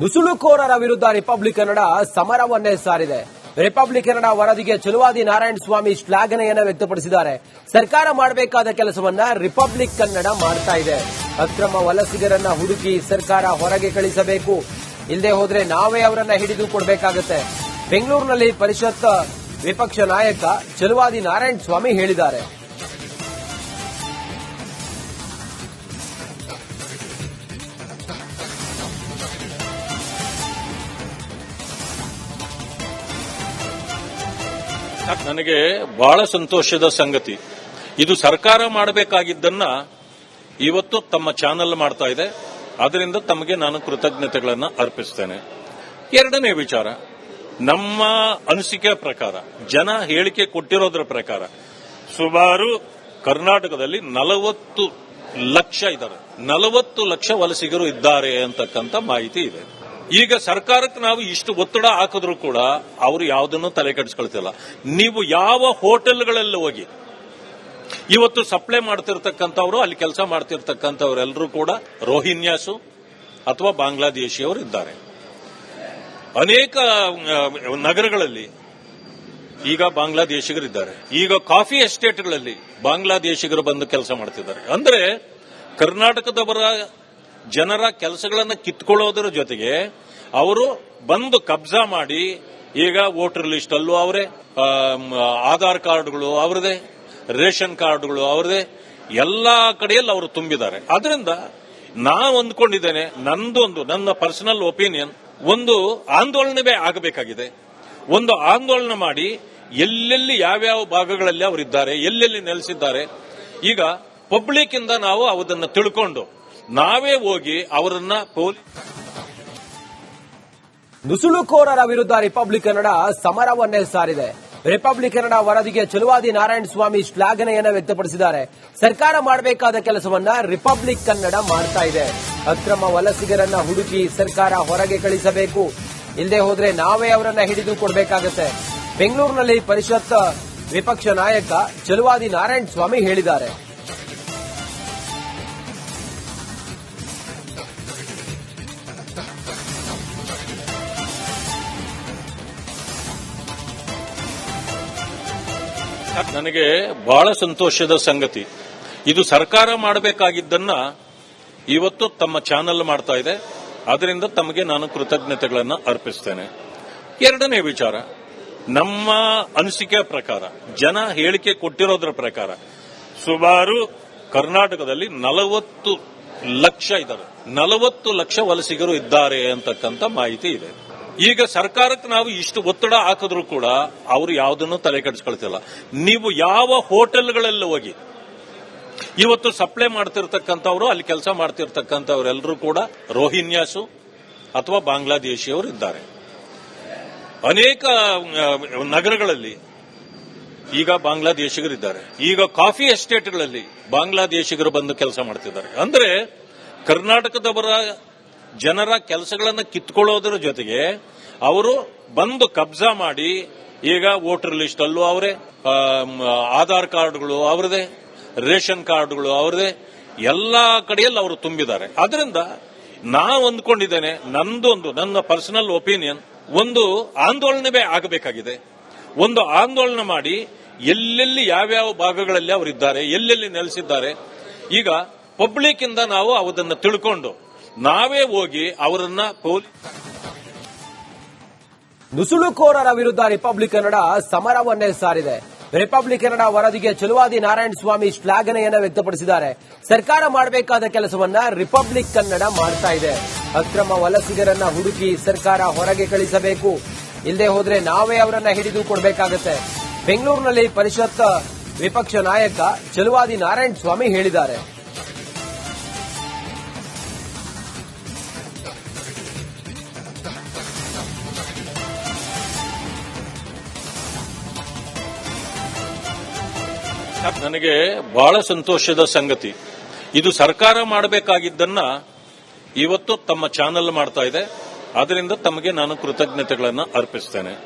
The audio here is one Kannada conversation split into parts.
ನುಸುಳುಕೋರರ ವಿರುದ್ಧ ರಿಪಬ್ಲಿಕ್ ಕನ್ನಡ ಸಮರವನ್ನೇ ಸಾರಿದೆ. ರಿಪಬ್ಲಿಕ್ ಕನ್ನಡ ವರದಿಗೆ ಚಲುವಾದಿ ನಾರಾಯಣ ಸ್ವಾಮಿ ಶ್ಲಾಘನೆಯನ್ನು ವ್ಯಕ್ತಪಡಿಸಿದ್ದಾರೆ. ಸರ್ಕಾರ ಮಾಡಬೇಕಾದ ಕೆಲಸವನ್ನ ರಿಪಬ್ಲಿಕ್ ಕನ್ನಡ ಮಾಡ್ತಾ ಇದೆ. ಅಕ್ರಮ ವಲಸಿಗರನ್ನ ಹುಡುಕಿ ಸರ್ಕಾರ ಹೊರಗೆ ಕಳಿಸಬೇಕು. ಇಲ್ಲದೆ ಹೋದ್ರೆ ನಾವೇ ಅವರನ್ನ ಹಿಡಿದು ಕೊಡಬೇಕಾಗತ್ತೆ. ಬೆಂಗಳೂರಿನಲ್ಲಿ ಪರಿಷತ್ ವಿಪಕ್ಷ ನಾಯಕ ಚಲುವಾದಿ ನಾರಾಯಣ ಸ್ವಾಮಿ ಹೇಳಿದ್ದಾರೆ. ನನಗೆ ಬಹಳ ಸಂತೋಷದ ಸಂಗತಿ. ಇದು ಸರ್ಕಾರ ಮಾಡಬೇಕಾಗಿದ್ದನ್ನ ಇವತ್ತು ತಮ್ಮ ಚಾನೆಲ್ ಮಾಡ್ತಾ ಇದೆ. ಅದರಿಂದ ತಮಗೆ ನಾನು ಕೃತಜ್ಞತೆಗಳನ್ನು ಅರ್ಪಿಸ್ತೇನೆ. ಎರಡನೇ ವಿಚಾರ, ನಮ್ಮ ಅನಿಸಿಕೆ ಪ್ರಕಾರ, ಜನ ಹೇಳಿಕೆ ಕೊಟ್ಟಿರೋದ್ರ ಪ್ರಕಾರ, ಸುಮಾರು ಕರ್ನಾಟಕದಲ್ಲಿ ನಲವತ್ತು ಲಕ್ಷ ಇದ್ದಾರೆ. ನಲವತ್ತು ಲಕ್ಷ ವಲಸಿಗರು ಇದ್ದಾರೆ ಅಂತಕ್ಕಂಥ ಮಾಹಿತಿ ಇದೆ. ಈಗ ಸರ್ಕಾರಕ್ಕೆ ನಾವು ಇಷ್ಟು ಒತ್ತಡ ಹಾಕಿದ್ರು ಕೂಡ ಅವರು ಯಾವುದನ್ನು ತಲೆ ಕೆಡಿಸ್ಕೊಳ್ತಿಲ್ಲ. ನೀವು ಯಾವ ಹೋಟೆಲ್ಗಳಲ್ಲಿ ಹೋಗಿ, ಇವತ್ತು ಸಪ್ಲೈ ಮಾಡ್ತಿರ್ತಕ್ಕಂಥವ್ರು, ಅಲ್ಲಿ ಕೆಲಸ ಮಾಡ್ತಿರ್ತಕ್ಕಂಥವ್ರೆಲ್ಲರೂ ಕೂಡ ರೋಹಿನ್ಯಾಸು ಅಥವಾ ಬಾಂಗ್ಲಾದೇಶಿಯವರು ಇದ್ದಾರೆ. ಅನೇಕ ನಗರಗಳಲ್ಲಿ ಈಗ ಬಾಂಗ್ಲಾದೇಶಿಗರಿದ್ದಾರೆ. ಈಗ ಕಾಫಿ ಎಸ್ಟೇಟ್ಗಳಲ್ಲಿ ಬಾಂಗ್ಲಾದೇಶಿಗರು ಬಂದು ಕೆಲಸ ಮಾಡ್ತಿದ್ದಾರೆ. ಅಂದ್ರೆ ಕರ್ನಾಟಕದವರ ಜನರ ಕೆಲಸಗಳನ್ನು ಕಿತ್ಕೊಳ್ಳೋದರ ಜೊತೆಗೆ ಅವರು ಬಂದು ಕಬ್ಜಾ ಮಾಡಿ ಈಗ ವೋಟರ್ ಲಿಸ್ಟ್ ಅಲ್ಲೂ ಅವರೇ ಆಧಾರ್ ಕಾರ್ಡ್ಗಳು ಅವರದೇ ರೇಷನ್ ಕಾರ್ಡ್ಗಳು ಅವರದೇ ಎಲ್ಲಾ ಕಡೆಯಲ್ಲಿ ಅವರು ತುಂಬಿದ್ದಾರೆ. ಅದರಿಂದ ನಾನು ಅಂದ್ಕೊಂಡಿದ್ದೇನೆ ನಂದೊಂದು ನನ್ನ ಪರ್ಸನಲ್ ಒಪಿನಿಯನ್ ಒಂದು ಆಂದೋಲನವೇ ಆಗಬೇಕಾಗಿದೆ. ಒಂದು ಆಂದೋಲನ ಮಾಡಿ ಎಲ್ಲೆಲ್ಲಿ ಯಾವ್ಯಾವ ಭಾಗಗಳಲ್ಲಿ ಅವರಿದ್ದಾರೆ, ಎಲ್ಲೆಲ್ಲಿ ನೆಲೆಸಿದ್ದಾರೆ, ಈಗ ಪಬ್ಲಿಕ್ ಇಂದ ನಾವು ಅದನ್ನು ತಿಳ್ಕೊಂಡು ನಾವೇ ಹೋಗಿ ಅವರನ್ನ ಪೊಲೀಸ್ ನುಸುಳುಕೋರರ ವಿರುದ್ಧ ರಿಪಬ್ಲಿಕ್ ಕನ್ನಡ ಸಮರವನ್ನೇ ಸಾರಿದೆ. ರಿಪಬ್ಲಿಕ್ ಕನ್ನಡ ವರದಿಗೆ ಚಲುವಾದಿ ನಾರಾಯಣ ಸ್ವಾಮಿ ಶ್ಲಾಘನೆಯನ್ನು ವ್ಯಕ್ತಪಡಿಸಿದ್ದಾರೆ. ಸರ್ಕಾರ ಮಾಡಬೇಕಾದ ಕೆಲಸವನ್ನ ರಿಪಬ್ಲಿಕ್ ಕನ್ನಡ ಮಾಡ್ತಾ ಇದೆ. ಅಕ್ರಮ ವಲಸಿಗರನ್ನ ಹುಡುಕಿ ಸರ್ಕಾರ ಹೊರಗೆ ಕಳಿಸಬೇಕು. ಇಲ್ಲದೆ ಹೋದ್ರೆ ನಾವೇ ಅವರನ್ನ ಹಿಡಿದು ಕೊಡಬೇಕಾಗತ್ತೆ. ಬೆಂಗಳೂರಿನಲ್ಲಿ ಪರಿಷತ್ ವಿಪಕ್ಷ ನಾಯಕ ಚಲುವಾದಿ ನಾರಾಯಣ ಸ್ವಾಮಿ ಹೇಳಿದ್ದಾರೆ. ನನಗೆ ಬಹಳ ಸಂತೋಷದ ಸಂಗತಿ. ಇದು ಸರ್ಕಾರ ಮಾಡಬೇಕಾಗಿದ್ದನ್ನ ಇವತ್ತು ತಮ್ಮ ಚಾನೆಲ್ ಮಾಡ್ತಾ ಇದೆ. ಅದರಿಂದ ತಮಗೆ ನಾನು ಕೃತಜ್ಞತೆಗಳನ್ನು ಅರ್ಪಿಸ್ತೇನೆ. ಎರಡನೇ ವಿಚಾರ, ನಮ್ಮ ಅನಿಸಿಕೆ ಪ್ರಕಾರ, ಜನ ಹೇಳಿಕೆ ಕೊಟ್ಟಿರೋದ್ರ ಪ್ರಕಾರ, ಸುಮಾರು ಕರ್ನಾಟಕದಲ್ಲಿ ನಲವತ್ತು ಲಕ್ಷ ಇದ್ದಾರೆ. ನಲವತ್ತು ಲಕ್ಷ ವಲಸಿಗರು ಇದ್ದಾರೆ ಅಂತಕ್ಕಂಥ ಮಾಹಿತಿ ಇದೆ. ಈಗ ಸರ್ಕಾರಕ್ಕೆ ನಾವು ಇಷ್ಟು ಒತ್ತಡ ಹಾಕಿದ್ರು ಕೂಡ ಅವರು ಯಾವುದನ್ನು ತಲೆ ಕೆಡಿಸ್ಕೊಳ್ತಿಲ್ಲ. ನೀವು ಯಾವ ಹೋಟೆಲ್ಗಳಲ್ಲಿ ಹೋಗಿ, ಇವತ್ತು ಸಪ್ಲೈ ಮಾಡ್ತಿರ್ತಕ್ಕಂಥವ್ರು, ಅಲ್ಲಿ ಕೆಲಸ ಮಾಡ್ತಿರ್ತಕ್ಕಂಥವ್ರೆಲ್ಲರೂ ಕೂಡ ರೋಹಿನ್ಯಾಸು ಅಥವಾ ಬಾಂಗ್ಲಾದೇಶಿಯವರು ಇದ್ದಾರೆ. ಅನೇಕ ನಗರಗಳಲ್ಲಿ ಈಗ ಬಾಂಗ್ಲಾದೇಶಿಗರಿದ್ದಾರೆ. ಈಗ ಕಾಫಿ ಎಸ್ಟೇಟ್ಗಳಲ್ಲಿ ಬಾಂಗ್ಲಾದೇಶಿಗರು ಬಂದು ಕೆಲಸ ಮಾಡ್ತಿದ್ದಾರೆ. ಅಂದ್ರೆ ಕರ್ನಾಟಕದವರ ಜನರ ಕೆಲಸಗಳನ್ನು ಕಿತ್ಕೊಳ್ಳೋದ್ರ ಜೊತೆಗೆ ಅವರು ಬಂದು ಕಬ್ಜಾ ಮಾಡಿ ಈಗ ವೋಟರ್ ಲಿಸ್ಟ್ ಅಲ್ಲೂ ಅವರೇ ಆಧಾರ್ ಕಾರ್ಡ್ಗಳು ಅವರದೇ, ರೇಷನ್ ಕಾರ್ಡ್ಗಳು ಅವರದೇ, ಎಲ್ಲಾ ಕಡೆಯಲ್ಲಿ ಅವರು ತುಂಬಿದ್ದಾರೆ. ಅದರಿಂದ ನಾನು ಅಂದ್ಕೊಂಡಿದ್ದೇನೆ ನಂದೊಂದು ನನ್ನ ಪರ್ಸನಲ್ ಒಪಿನಿಯನ್ ಒಂದು ಆಂದೋಲನವೇ ಆಗಬೇಕಾಗಿದೆ. ಒಂದು ಆಂದೋಲನ ಮಾಡಿ ಎಲ್ಲೆಲ್ಲಿ ಯಾವ್ಯಾವ ಭಾಗಗಳಲ್ಲಿ ಅವರಿದ್ದಾರೆ, ಎಲ್ಲೆಲ್ಲಿ ನೆಲೆಸಿದ್ದಾರೆ, ಈಗ ಪಬ್ಲಿಕ್ ಇಂದ ನಾವು ಅದನ್ನು ತಿಳ್ಕೊಂಡು ನಾವೇ ಹೋಗಿ ಅವರನ್ನ ಪೊಲೀಸ್ ನುಸುಳುಕೋರರ ವಿರುದ್ಧ ರಿಪಬ್ಲಿಕ್ ಕನ್ನಡ ಸಮರವನ್ನೇ ಸಾರಿದೆ. ರಿಪಬ್ಲಿಕ್ ಕನ್ನಡ ವರದಿಗೆ ಚಲುವಾದಿ ನಾರಾಯಣ ಸ್ವಾಮಿ ಶ್ಲಾಘನೆಯನ್ನ ವ್ಯಕ್ತಪಡಿಸಿದ್ದಾರೆ. ಸರ್ಕಾರ ಮಾಡಬೇಕಾದ ಕೆಲಸವನ್ನ ರಿಪಬ್ಲಿಕ್ ಕನ್ನಡ ಮಾಡ್ತಾ ಇದೆ. ಅಕ್ರಮ ವಲಸಿಗರನ್ನ ಹುಡುಕಿ ಸರ್ಕಾರ ಹೊರಗೆ ಕಳಿಸಬೇಕು. ಇಲ್ಲದೆ ಹೋದ್ರೆ ನಾವೇ ಅವರನ್ನ ಹಿಡಿದು ಕೊಡಬೇಕಾಗತ್ತೆ. ಬೆಂಗಳೂರಿನಲ್ಲಿ ಪರಿಷತ್ ವಿಪಕ್ಷ ನಾಯಕ ಚಲುವಾದಿ ನಾರಾಯಣ ಸ್ವಾಮಿ ಹೇಳಿದ್ದಾರೆ. ನನಗೆ ಬಹಳ ಸಂತೋಷದ ಸಂಗತಿ. ಇದು ಸರ್ಕಾರ ಮಾಡಬೇಕಾಗಿದ್ದನ್ನ ಇವತ್ತು ತಮ್ಮ ಚಾನೆಲ್ ಮಾಡ್ತಾ ಇದೆ. ಅದರಿಂದ ತಮಗೆ ನಾನು ಕೃತಜ್ಞತೆಗಳನ್ನು ಅರ್ಪಿಸ್ತೇನೆ.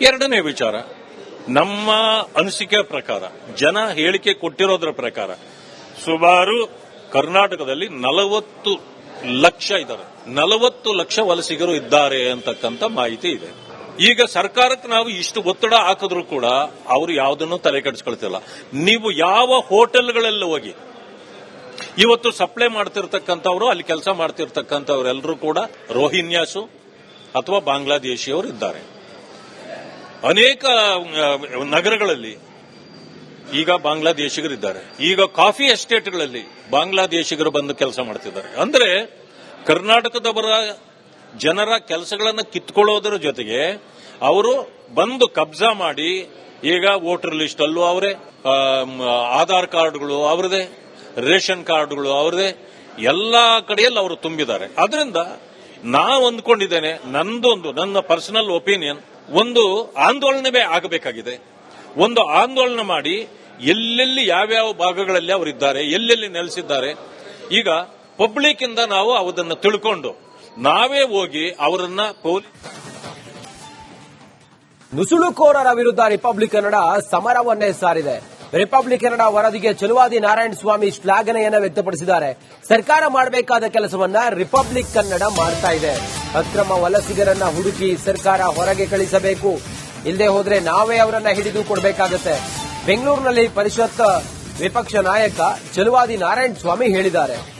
ಎರಡನೇ ವಿಚಾರ, ನಮ್ಮ ಅನಿಸಿಕೆ ಪ್ರಕಾರ, ಜನ ಹೇಳಿಕೆ ಕೊಟ್ಟಿರೋದ್ರ ಪ್ರಕಾರ, ಸುಮಾರು ಕರ್ನಾಟಕದಲ್ಲಿ ನಲವತ್ತು ಲಕ್ಷ ಇದ್ದಾರೆ. ನಲವತ್ತು ಲಕ್ಷ ವಲಸಿಗರು ಇದ್ದಾರೆ ಅಂತಕ್ಕಂಥ ಮಾಹಿತಿ ಇದೆ. ಈಗ ಸರ್ಕಾರಕ್ಕೆ ನಾವು ಇಷ್ಟು ಒತ್ತಡ ಹಾಕಿದ್ರು ಕೂಡ ಅವರು ಯಾವುದನ್ನು ತಲೆ ಕೆಡಿಸ್ಕೊಳ್ತಿಲ್ಲ. ನೀವು ಯಾವ ಹೋಟೆಲ್ಗಳಲ್ಲಿ ಹೋಗಿ, ಇವತ್ತು ಸಪ್ಲೈ ಮಾಡ್ತಿರ್ತಕ್ಕಂಥವ್ರು, ಅಲ್ಲಿ ಕೆಲಸ ಮಾಡ್ತಿರ್ತಕ್ಕಂಥವ್ರೆಲ್ಲರೂ ಕೂಡ ರೋಹಿನ್ಯಾಸು ಅಥವಾ ಬಾಂಗ್ಲಾದೇಶಿಯವರು ಇದ್ದಾರೆ. ಅನೇಕ ನಗರಗಳಲ್ಲಿ ಈಗ ಬಾಂಗ್ಲಾದೇಶಿಗರಿದ್ದಾರೆ ಈಗ ಕಾಫಿ ಎಸ್ಟೇಟ್ಗಳಲ್ಲಿ ಬಾಂಗ್ಲಾದೇಶಿಗರು ಬಂದು ಕೆಲಸ ಮಾಡ್ತಿದ್ದಾರೆ. ಅಂದ್ರೆ ಕರ್ನಾಟಕದವರ ಜನರ ಕೆಲಸಗಳನ್ನು ಕಿತ್ಕೊಳ್ಳೋದರ ಜೊತೆಗೆ ಅವರು ಬಂದು ಕಬ್ಜಾ ಮಾಡಿ, ಈಗ ವೋಟರ್ ಲಿಸ್ಟ್ ಅಲ್ಲೂ ಅವರೇ ಆಧಾರ್ ಕಾರ್ಡ್ಗಳು ಅವರದೇ, ರೇಷನ್ ಕಾರ್ಡ್ಗಳು ಅವರದೇ, ಎಲ್ಲಾ ಕಡೆಯಲ್ಲಿ ಅವರು ತುಂಬಿದ್ದಾರೆ. ಅದರಿಂದ ನಾವು ಅಂದ್ಕೊಂಡಿದ್ದೇನೆ, ನಂದೊಂದು, ನನ್ನ ಪರ್ಸನಲ್ ಒಪಿನಿಯನ್ ಒಂದು ಆಂದೋಲನವೇ ಆಗಬೇಕಾಗಿದೆ. ಒಂದು ಆಂದೋಲನ ಮಾಡಿ ಎಲ್ಲೆಲ್ಲಿ ಯಾವ್ಯಾವ ಭಾಗಗಳಲ್ಲಿ ಅವರಿದ್ದಾರೆ, ಎಲ್ಲೆಲ್ಲಿ ನೆಲೆಸಿದ್ದಾರೆ, ಈಗ ಪಬ್ಲಿಕ್ ಇಂದ ನಾವು ಅದನ್ನು ತಿಳ್ಕೊಂಡು ನಾವೇ ಹೋಗಿ ಅವರನ್ನ ಪೊಲೀಸ್ ನುಸುಳುಕೋರರ ವಿರುದ್ಧ ರಿಪಬ್ಲಿಕ್ ಕನ್ನಡ ಸಮರವನ್ನೇ ಸಾರಿದೆ. ರಿಪಬ್ಲಿಕ್ ಕನ್ನಡ ವರದಿಗೆ ಚಲುವಾದಿ ನಾರಾಯಣ ಸ್ವಾಮಿ ಶ್ಲಾಘನೆಯನ್ನು ವ್ಯಕ್ತಪಡಿಸಿದ್ದಾರೆ. ಸರ್ಕಾರ ಮಾಡಬೇಕಾದ ಕೆಲಸವನ್ನ ರಿಪಬ್ಲಿಕ್ ಕನ್ನಡ ಮಾಡ್ತಾ ಇದೆ. ಅಕ್ರಮ ವಲಸಿಗರನ್ನ ಹುಡುಕಿ ಸರ್ಕಾರ ಹೊರಗೆ ಕಳಿಸಬೇಕು. ಇಲ್ಲದೆ ಹೋದ್ರೆ ನಾವೇ ಅವರನ್ನ ಹಿಡಿದು ಕೊಡಬೇಕಾಗತ್ತೆ. ಬೆಂಗಳೂರಿನಲ್ಲಿ ಪರಿಷತ್ ವಿಪಕ್ಷ ನಾಯಕ ಚಲುವಾದಿ ನಾರಾಯಣ ಸ್ವಾಮಿ ಹೇಳಿದ್ದಾರೆ.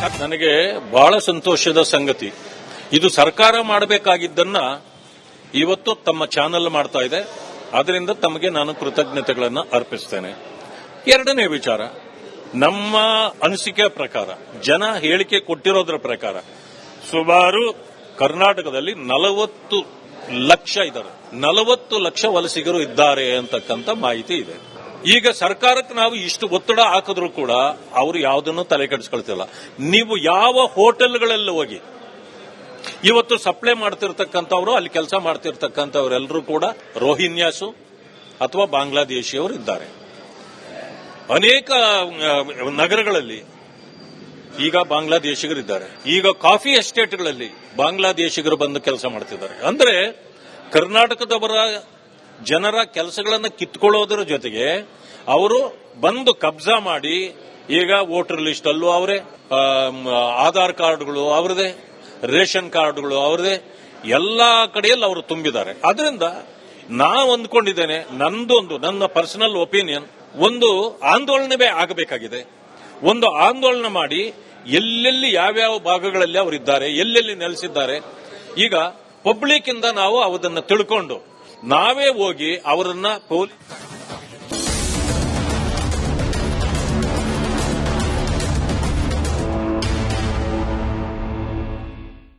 ನನಗೆ ಬಹಳ ಸಂತೋಷದ ಸಂಗತಿ. ಇದು ಸರ್ಕಾರ ಮಾಡಬೇಕಾಗಿದ್ದನ್ನ ಇವತ್ತು ತಮ್ಮ ಚಾನೆಲ್ ಮಾಡ್ತಾ ಇದೆ. ಅದರಿಂದ ತಮಗೆ ನಾನು ಕೃತಜ್ಞತೆಗಳನ್ನು ಅರ್ಪಿಸ್ತೇನೆ. ಎರಡನೇ ವಿಚಾರ, ನಮ್ಮ ಅನಿಸಿಕೆ ಪ್ರಕಾರ, ಜನ ಹೇಳಿಕೆ ಕೊಟ್ಟಿರೋದ್ರ ಪ್ರಕಾರ, ಸುಮಾರು ಕರ್ನಾಟಕದಲ್ಲಿ ನಲವತ್ತು ಲಕ್ಷ ಇದ್ದಾರೆ. ನಲವತ್ತು ಲಕ್ಷ ವಲಸಿಗರು ಇದ್ದಾರೆ ಅಂತಕ್ಕಂಥ ಮಾಹಿತಿ ಇದೆ. ಈಗ ಸರ್ಕಾರಕ್ಕೆ ನಾವು ಇಷ್ಟು ಒತ್ತಡ ಹಾಕಿದ್ರು ಕೂಡ ಅವರು ಯಾವುದನ್ನು ತಲೆ ಕೆಡಿಸ್ಕೊಳ್ತಿಲ್ಲ. ನೀವು ಯಾವ ಹೋಟೆಲ್ಗಳಲ್ಲಿ ಹೋಗಿ, ಇವತ್ತು ಸಪ್ಲೈ ಮಾಡ್ತಿರ್ತಕ್ಕಂಥವ್ರು, ಅಲ್ಲಿ ಕೆಲಸ ಮಾಡ್ತಿರ್ತಕ್ಕಂಥವ್ರೆಲ್ಲರೂ ಕೂಡ ರೋಹಿನ್ಯಾಸು ಅಥವಾ ಬಾಂಗ್ಲಾದೇಶಿಯವರು ಇದ್ದಾರೆ. ಅನೇಕ ನಗರಗಳಲ್ಲಿ ಈಗ ಬಾಂಗ್ಲಾದೇಶಿಗರಿದ್ದಾರೆ ಈಗ ಕಾಫಿ ಎಸ್ಟೇಟ್ಗಳಲ್ಲಿ ಬಾಂಗ್ಲಾದೇಶಿಗರು ಬಂದು ಕೆಲಸ ಮಾಡ್ತಿದ್ದಾರೆ. ಅಂದ್ರೆ ಕರ್ನಾಟಕದವರ ಜನರ ಕೆಲಸಗಳನ್ನು ಕಿತ್ಕೊಳ್ಳೋದರ ಜೊತೆಗೆ ಅವರು ಬಂದು ಕಬ್ಜಾ ಮಾಡಿ ಈಗ ವೋಟರ್ ಲಿಸ್ಟ್ ಅಲ್ಲೂ ಅವರೇ ಆಧಾರ್ ಕಾರ್ಡ್ಗಳು ಅವರದೇ, ರೇಷನ್ ಕಾರ್ಡ್ಗಳು ಅವರದೇ, ಎಲ್ಲಾ ಕಡೆಯಲ್ಲಿ ಅವರು ತುಂಬಿದ್ದಾರೆ. ಅದರಿಂದ ನಾನು ಅಂದ್ಕೊಂಡಿದ್ದೇನೆ ನಂದೊಂದು, ನನ್ನ ಪರ್ಸನಲ್ ಒಪಿನಿಯನ್ ಒಂದು ಆಂದೋಲನವೇ ಆಗಬೇಕಾಗಿದೆ. ಒಂದು ಆಂದೋಲನ ಮಾಡಿ ಎಲ್ಲೆಲ್ಲಿ ಯಾವ್ಯಾವ ಭಾಗಗಳಲ್ಲಿ ಅವರಿದ್ದಾರೆ, ಎಲ್ಲೆಲ್ಲಿ ನೆಲೆಸಿದ್ದಾರೆ, ಈಗ ಪಬ್ಲಿಕ್ ಇಂದ ನಾವು ಅದನ್ನು ತಿಳ್ಕೊಂಡು ನಾವೇ ಹೋಗಿ ಅವರನ್ನ ಪೊಲೀಸ್